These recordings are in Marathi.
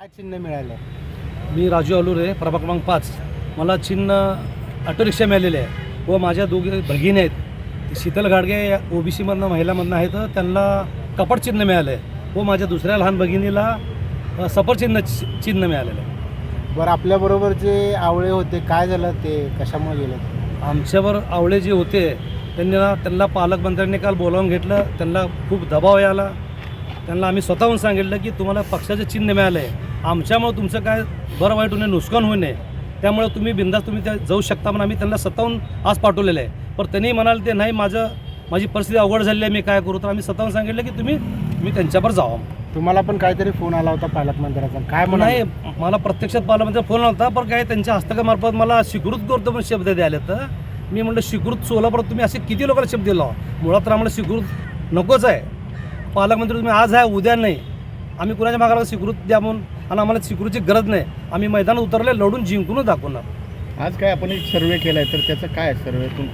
काय चिन्ह मिळालं? मी राजू अलुरे प्रभाग क्रमांक पाच. मला चिन्ह ऑटो रिक्षा मिळालेले आहे. व माझ्या दोघे भगिनी आहेत. शीतल गाडगे या ओबीसीमधनं महिलामधनं आहेत. त्यांना कपाट चिन्ह मिळालं आहे व माझ्या दुसऱ्या लहान भगिनीला अ, सफरचिन्ह चि- चिन्ह मिळालेलं आहे. बरं आपल्याबरोबर जे आवळे होते काय झालं? ते कशामुळे गेले? आमच्यावर आवळे जे होते त्यांनी त्यांना पालकमंत्र्यांनी काल बोलावून घेतलं. त्यांना खूप दबाव यायला. त्यांना आम्ही स्वतःहून सांगितलं की तुम्हाला पक्षाचं चिन्ह मिळालं आहे आमच्यामुळं तुमचं काय बरं वाईट होणे नुकसान होऊ नये. त्यामुळे तुम्ही बिंदास तुम्ही त्या जाऊ शकता म्हणून आम्ही त्यांना स्वतःहून आज पाठवलेलं आहे. पण त्यांनी म्हणाले ते नाही माझं माझी परिस्थिती अवघड झाली आहे मी काय करू? तर आम्ही स्वतःहून सांगितलं की तुम्ही मी त्यांच्यावर जावा. तुम्हाला पण काहीतरी फोन आला होता पालकमंत्र्याचा काय नाही म्हणाले मला प्रत्यक्षात पालकमंत्री फोन नव्हता पण काय त्यांच्या हस्तकामार्फत मला स्वीकृत करतो पण शब्द द्यायला तर मी म्हणलं स्वीकृत सोलापुरात तुम्ही असे किती लोकांना शब्द दिला? मुळात तर आम्हाला स्वीकृत नकोच आहे. पालकमंत्री तुम्ही आज आहे उद्या नाही. आम्ही कुणाच्या मागाला स्वीकृत द्या म्हणून. आणि आम्हाला स्वीकृतीची गरज नाही. आम्ही मैदानात उतरले लढून जिंकूनच दाखवणार. आज काय आपण एक सर्वे केलाय तर त्याचं काय सर्वेतून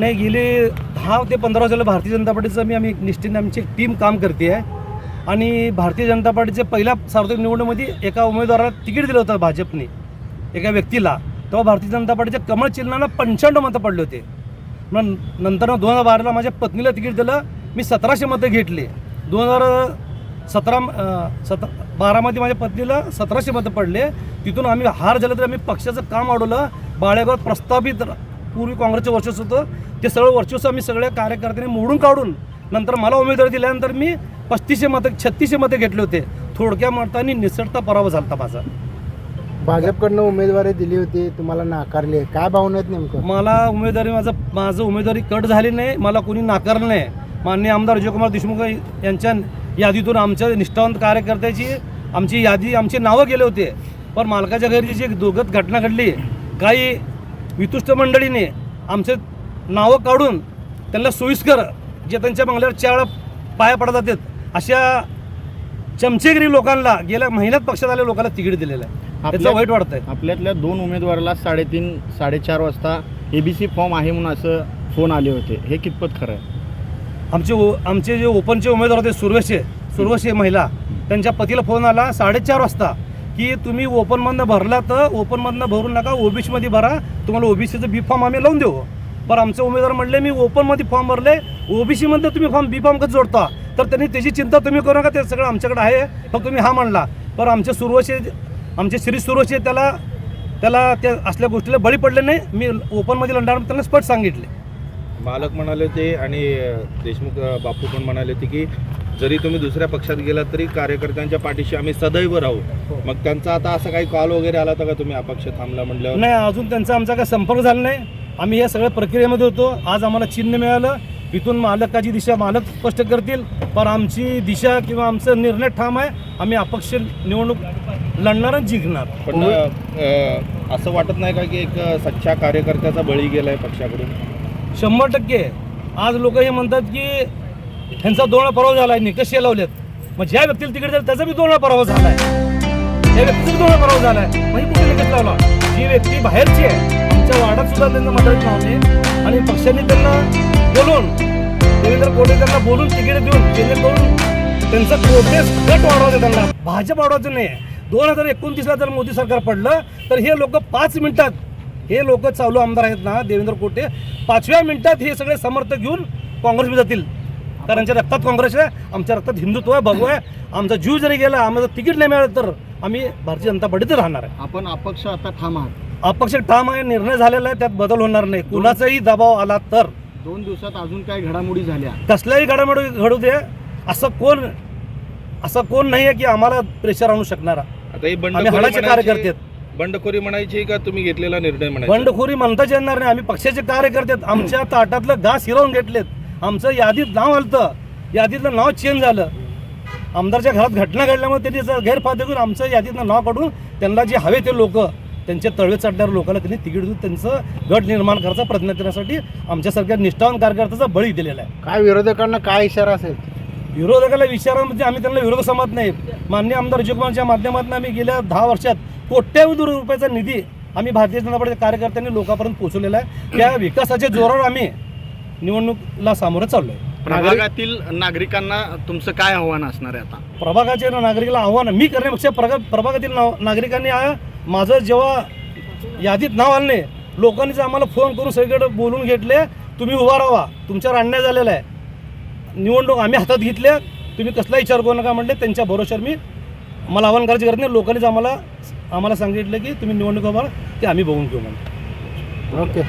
नाही गेले दहा ते पंधरा वर्षाला भारतीय जनता पार्टीचं मी आम्ही निष्ठेने आमची एक टीम काम करते आहे. आणि भारतीय जनता पार्टीचे पहिल्या सार्वत्रिक निवडणुकीमध्ये एका उमेदवाराला तिकीट दिलं होतं भाजपने एका व्यक्तीला. तेव्हा भारतीय जनता पार्टीच्या कमळ चिन्हानं पंच्याण्णव मतं पडले होते. मग नंतर दोन हजार बाराला माझ्या पत्नीला तिकीट दिलं मी सतराशे मतं घेतली. दोन हजार सतरा सत बारामध्ये माझ्या पत्नीला सतराशे मतं पडले. तिथून आम्ही हार झालं तरी आम्ही पक्षाचं काम अडवलं. बाळेगावात प्रस्तावित पूर्वी काँग्रेसचं वर्चस्व होतं. ते सगळं वर्चस्व आम्ही सगळ्या कार्यकर्त्यांनी मोडून काढून नंतर मला उमेदवारी दिल्यानंतर मी पस्तीसशे मतं छत्तीसशे मतं घेतले होते. थोडक्या मतांनी निसटता पराभव झाला माझा. भाजपकडनं उमेदवारी दिली होती तुम्हाला नाकारली आहे. काय भावना आहेत नेमकं? मला उमेदवारी माझं माझं उमेदवारी कट झाली नाही. मला कोणी नाकारलं नाही. माननीय आमदार विजयकुमार देशमुख यांच्या यादीतून आमच्या निष्ठावंत कार्यकर्त्याची आमची यादी आमची नावं गेले होते. पण मालकाच्या घरी जी दुर्गत घटना घडली काही वितुष्ट मंडळीने आमचे नावं काढून त्यांना सोयीस्कर जे त्यांच्या बंगल्यावर चार वेळा पाया पडत जातात अशा चमचेगिरी लोकांना गेल्या महिन्यात पक्षात आलेल्या लोकांना तिकीट दिलेलं आहे. त्याचं वाईट वाटतंय. आपल्यातल्या दोन उमेदवाराला साडेतीन साडेचार वाजता एबीसी फॉर्म आहे म्हणून असं फोन आले होते. हे कितपत खरं आहे? आमचे ओ- आमचे जे ओपनचे उमेदवार होते सुरवेशे सुरवेशे महिला त्यांच्या पतीला फोन आला साडेचार वाजता की तुम्ही ओपनमधनं भरला तर ओपनमधनं भरू नका ओबीसीमध्ये भरा तुम्हाला ओबीसीचं बी फॉर्म आम्ही लावून देऊ. पण आमचे उमेदवार म्हणले मी ओपनमध्ये फॉर्म भरले ओबीसीमध्ये तुम्ही फॉर्म बी फॉर्म कसं जोडता? तर त्यांनी त्याची चिंता तुम्ही करू नका ते सगळं आमच्याकडे आहे फक्त तुम्ही हा म्हणला पण आमचे सुरवशे आमचे श्री सुरवशे त्याला त्याला त्या असल्या गोष्टीला बळी पडले नाही. मी ओपनमध्ये लढणार त्यांना स्पष्ट सांगितले. मालक म्हणाले होते आणि देशमुख बापू पण म्हणाले होते की जरी तुम्ही दुसऱ्या पक्षात गेलात तरी कार्यकर्त्यांच्या पाठीशी आम्ही सदैव राहू. मग त्यांचा आता असं काही कॉल वगैरे आला होता का तुम्ही अपक्ष थांबला म्हटल्यावर नाही अजून त्यांचा आमचा काही संपर्क झाला नाही. आम्ही या सगळ्या प्रक्रियेमध्ये होतो. आज आम्हाला चिन्ह मिळालं. इथून मालकाची दिशा मालक स्पष्ट करतील. पण आमची दिशा किंवा आमचा निर्णय ठाम आहे. आम्ही अपक्ष निवडणूक लढणार आणि जिंकणार. पण असं वाटत नाही का की एक सच्चा कार्यकर्त्याचा बळी गेलाय पक्षाकडून? शंभर टक्के. आज लोक हे म्हणतात की ह्यांचा दोन वेळा पराभव झाला आहे निकष लावलेत. मग ज्या व्यक्तीला तिकडे जाईल त्याचा बी दोन वेळा पराभव झाला आहे त्या व्यक्तीचा दोन पराभव झाला आहे म्हणजे कुठे निकष लावला? जी व्यक्ती बाहेरची आहे आमच्या वार्डात सुद्धा त्यांना मदत लावली आणि पक्षाने त्यांना बोलून देवेंद्र कोटे त्यांना बोलून तिकीट देऊन जेणेकरून त्यांचं कोटे गट वाढवायचं त्यांना. भाजप वाढवायचं नाही दोन हजार एकोणतीसला जर मोदी सरकार पडलं तर हे लोक पाच मिनिटात हे लोक चालू आमदार आहेत ना देवेंद्र कोटे पाचव्या मिनिटात हे सगळे समर्थक घेऊन काँग्रेसमध्ये जातील. कारण आमच्या रक्तात काँग्रेस आहे आमच्या रक्तात हिंदुत्व आहे भगव आहे. आमचा जीव जरी गेला आम्हाला तिकीट नाही मिळालं तर आम्ही भारतीय जनता पार्टीत राहणार आहे. आपण अपक्ष आता ठाम आहात. अपक्ष ठाम आहे निर्णय झालेला आहे त्यात बदल होणार नाही. कुणाचाही दबाव आला तर. दोन दिवसात अजून काय घडामोडी झाल्या. कसल्याही घडामोडी घडू दे असं कोण असं कोण नाही आहे की आम्हाला प्रेशर आणू शकणारा. आता ही आम्ही हाडाचे कार्यकर्ते बंडखोरी म्हणायची का तुम्ही घेतलेला निर्णय म्हणायचा? बंडखोरी म्हणताच येणार नाही. आम्ही पक्षाचे कार्यकर्ते आहेत. आमच्या ताटातलं घास हिरवून घेतलेत. आमचं यादीत नाव आलतं. यादीतलं नाव चेंज झालं. आमदारच्या घरात घटना घडल्यामुळे त्यांनी जर गैरफायदा घेऊन आमचं यादीतलं नाव काढून त्यांना जे हवे ते लोक त्यांच्या तळवे चढणाऱ्या लोकांना त्यांनी तिकीट देऊन त्यांचं गट निर्माण करायचा प्रयत्न करण्यासाठी आमच्यासारख्या निष्ठावान कार्यकर्त्याचा बळी दिलेला आहे. काय विरोधकांना काय इशारा असेल? विरोधकाला विचारामध्ये आम्ही त्यांना विरोध समजत नाही. मान्य आमदार विजयकुमारच्या माध्यमातून आम्ही गेल्या दहा वर्षात कोट्यावधी रुपयाचा निधी आम्ही भारतीय जनता पार्टीच्या कार्यकर्त्यांनी लोकांपर्यंत पोहोचवलेला आहे. त्या विकासाच्या जोरावर आम्ही निवडणुकीला सामोरं चाललो आहे प्रभागातील नागरिकांना तुमचं काय आव्हान असणार आहे आता? प्रभागाच्या ना- नागरिकाला आव्हान मी करण्यापेक्षा प्रगा प्रभागातील नाव नागरिकांनी आ- माझं जेव्हा यादीत नाव आलं नाही लोकांनीच आम्हाला फोन करून सगळीकडे बोलून घेतले तुम्ही उभा राहा तुमच्यावर अन्याय झालेला आहे. निवडणूक आम्ही हातात घेतल्या तुम्ही कसला विचार करू नका म्हणले त्यांच्या भरोश्यावर मी मला आव्हान करायची गरज नाही लोकांनीच आम्हाला आम्हाला सांगितलं की तुम्ही निवडणूक उभा ते आम्ही बघून घेऊ म्हणून. ओके.